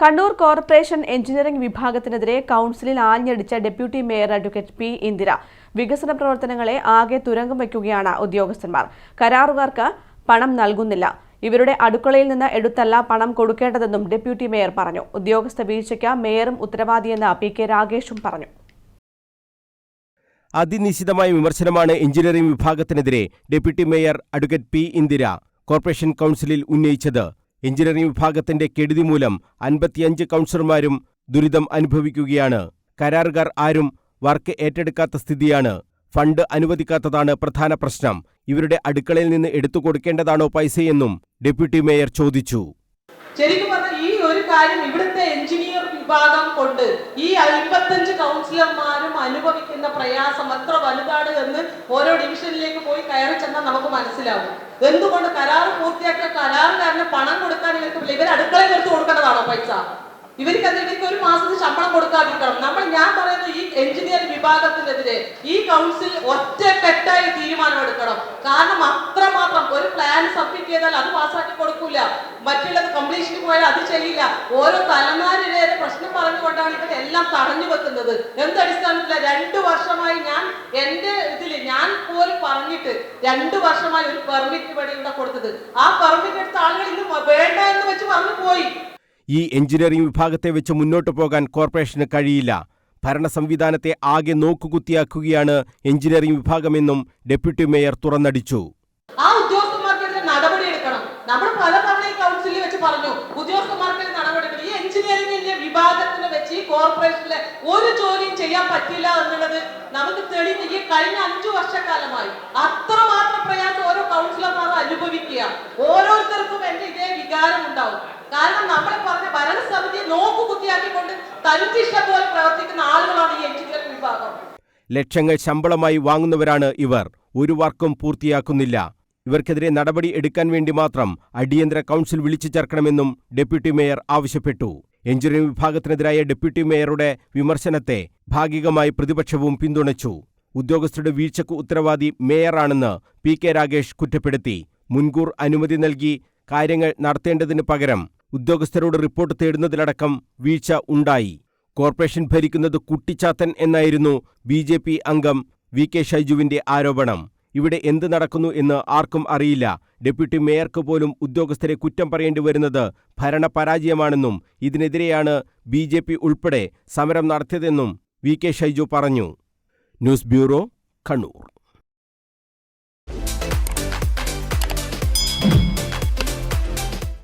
Kannur corporation engineering വിഭാഗത്തിനെതിരെ കൗൺസിലിൽ ആഞ്ഞടിച്ച deputy mayor advocate P Indira. വികസന പ്രവർത്തനങ്ങളെ ആകെ തുരങ്കം വയ്ക്കുകയാണ് ഉദ്യോഗസ്ഥന്മാർ. കരാറുകാർക്ക് പണം നൽകുന്നില്ല. ഇവരുടെ അടുക്കളയിൽ നിന്ന് എടുത്തല്ല പണം കൊടുക്കേണ്ടതെന്നും ഡെപ്യൂട്ടി മേയർ പറഞ്ഞു. ഉദ്യോഗസ്ഥ വീഴ്ചയ്ക്ക് മേയറും ഉത്തരവാദിയെന്ന് പി കെ രാഗേഷും പറഞ്ഞു. അതിനിശിതമായ വിമർശനമാണ് engineering വിഭാഗത്തിനെതിരെ deputy mayor advocate P Indira corporation കൗൺസിലിൽ ഉന്നയിച്ചത്. എഞ്ചിനീയറിംഗ് വിഭാഗത്തിന്റെ കെടുതി മൂലം അൻപത്തിയഞ്ച് കൗൺസിലർമാരും ദുരിതം അനുഭവിക്കുകയാണ്. കരാറുകാർ ആരും വർക്ക് ഏറ്റെടുക്കാത്ത സ്ഥിതിയാണ്. ഫണ്ട് അനുവദിക്കാത്തതാണ് പ്രധാന പ്രശ്നം. ഇവരുടെ അടുക്കളയിൽ നിന്ന് എടുത്തു കൊടുക്കേണ്ടതാണോ പൈസയെന്നും ഡെപ്യൂട്ടി മേയർ ചോദിച്ചു. ശരിക്കും ഈ ഒരു കാര്യം ഇവിടുത്തെ എഞ്ചിനീയർ വിഭാഗം കൊണ്ട് ഈ അമ്പത്തഞ്ച് കൗൺസിലർമാരും അനുഭവിക്കുന്ന പ്രയാസം എത്ര വലുതാണ് എന്ന് ഓരോ ഡിവിഷനിലേക്ക് പോയി കയറി ചെന്നാൽ നമുക്ക് മനസ്സിലാവും. എന്തുകൊണ്ട് കരാർ പൂർത്തിയാക്കിയ കരാറുകാരന് പണം കൊടുക്കാൻ ഇവർക്ക് ഇവർ അടുക്കളയിൽ എടുത്ത് കൊടുക്കേണ്ടതാണോ പൈസ? ഇവർക്ക് ഇവർക്ക് ഒരു മാസത്തെ ശമ്പളം കൊടുക്കാതിരിക്കണം. നമ്മൾ ഞാൻ പറയുന്നത് ഈ എഞ്ചിനീയറിംഗ് വിഭാഗത്തിനെതിരെ ഈ കൗൺസിൽ ഒറ്റക്കെട്ടായി തീരുമാനമെടുക്കണം കാരണം അത്രമാത്രം ഒരു പ്ലാൻ സബ്മിറ്റ് ചെയ്താൽ അത് പാസ്സാക്കി മറ്റുള്ളത് കംപ്ലീഷന് പോയാൽ അത് ചെയ്യില്ല. ഓരോ തലമാരുടെ പ്രശ്നം പറഞ്ഞുകൊണ്ടാണ് ഇവരെല്ലാം തടഞ്ഞു വെക്കുന്നത്. എന്തടിസ്ഥാനത്തില രണ്ടു വർഷമായി ഞാൻ എന്റെ ഇതിൽ ഞാൻ പോലും പറഞ്ഞിട്ട് രണ്ടു വർഷമായി ഒരു പെർമിറ്റ് ഇവിടെ ഇവിടെ കൊടുത്തത്. ആ പെർമിറ്റ് എടുത്ത ആളുകൾ ഇന്ന് വേണ്ട എന്ന് വെച്ച് പറഞ്ഞു പോയി. ഈ എഞ്ചിനീയറിംഗ് വിഭാഗത്തെ വെച്ച് മുന്നോട്ട് പോകാൻ കോർപ്പറേഷന് കഴിയില്ല. ഭരണ സംവിധാനത്തെ ആകെ നോക്കുകുത്തിയാക്കുകയാണ് എഞ്ചിനീയറിംഗ് വിഭാഗമെന്നും ഡെപ്യൂട്ടി മേയർ തുറന്നടിച്ചു. ആ ഉദ്യോഗസ്ഥന്മാർക്കെതിരെ നടപടി എടുക്കണം. നമ്മൾ ഈ കൗൺസിലിൽ വെച്ച് പറഞ്ഞു. ഉദ്യോഗസ്ഥന്മാർക്ക് നടപടി ഈ എഞ്ചിനീയറിംഗിന്റെ വിഭാഗത്തിന് വെച്ച് ഈ കോർപ്പറേഷനിലെ ഒരു ജോലിയും ചെയ്യാൻ പറ്റില്ല എന്നുള്ളത് നമുക്ക് തെളിഞ്ഞ് ഈ കഴിഞ്ഞ അഞ്ചു വർഷക്കാലമായി അത്രമാത്രം പ്രയാസം ഓരോ കൗൺസിലർമാർ അനുഭവിക്കുക ഓരോരുത്തർക്കും എന്റെ ഇതേ വികാരം ഉണ്ടാവും. കാരണം നമ്മൾ പറഞ്ഞ ഭരണസമിതിയെ നോക്കുകുത്തിയാക്കിക്കൊണ്ട് തനിക്കിഷ്ട പോലെ പ്രവർത്തിക്കുന്ന ആളുകളാണ് ഈ എഞ്ചിനീയറിംഗ് വിഭാഗം. ലക്ഷങ്ങൾ ശമ്പളമായി വാങ്ങുന്നവരാണ് ഇവർ. ഒരു വർക്കും പൂർത്തിയാക്കുന്നില്ല. ഇവർക്കെതിരെ നടപടി എടുക്കാൻ വേണ്ടി മാത്രം അടിയന്തര കൗൺസിൽ വിളിച്ചു ചേർക്കണമെന്നും ഡെപ്യൂട്ടി മേയർ ആവശ്യപ്പെട്ടു. എഞ്ചിനീയറിംഗ് വിഭാഗത്തിനെതിരായ ഡെപ്യൂട്ടി മേയറുടെ വിമർശനത്തെ ഭാഗികമായി പ്രതിപക്ഷവും പിന്തുണച്ചു. ഉദ്യോഗസ്ഥരുടെ വീഴ്ചക്ക് ഉത്തരവാദി മേയറാണെന്ന് പി കെ രാഗേഷ് കുറ്റപ്പെടുത്തി. മുൻകൂർ അനുമതി നൽകി കാര്യങ്ങൾ നടത്തേണ്ടതിന് പകരം ഉദ്യോഗസ്ഥരോട് റിപ്പോർട്ട് തേടുന്നതിലടക്കം വീഴ്ച ഉണ്ടായി. കോർപ്പറേഷൻ ഭരിക്കുന്നത് കുട്ടിച്ചാത്തൻ എന്നായിരുന്നു ബി അംഗം വി കെ ഷൈജുവിന്റെ ആരോപണം. ഇവിടെ എന്ത് നടക്കുന്നു എന്ന് ആർക്കും അറിയില്ല. ഡെപ്യൂട്ടി മേയർക്ക് പോലും ഉദ്യോഗസ്ഥരെ കുറ്റം പറയേണ്ടി വരുന്നത് ഭരണപരാജയമാണെന്നും ഇതിനെതിരെയാണ് ബി ജെ പി ഉൾപ്പെടെ സമരം നടത്തിയതെന്നും വി കെ ഷൈജു പറഞ്ഞു. News bureau Kannur.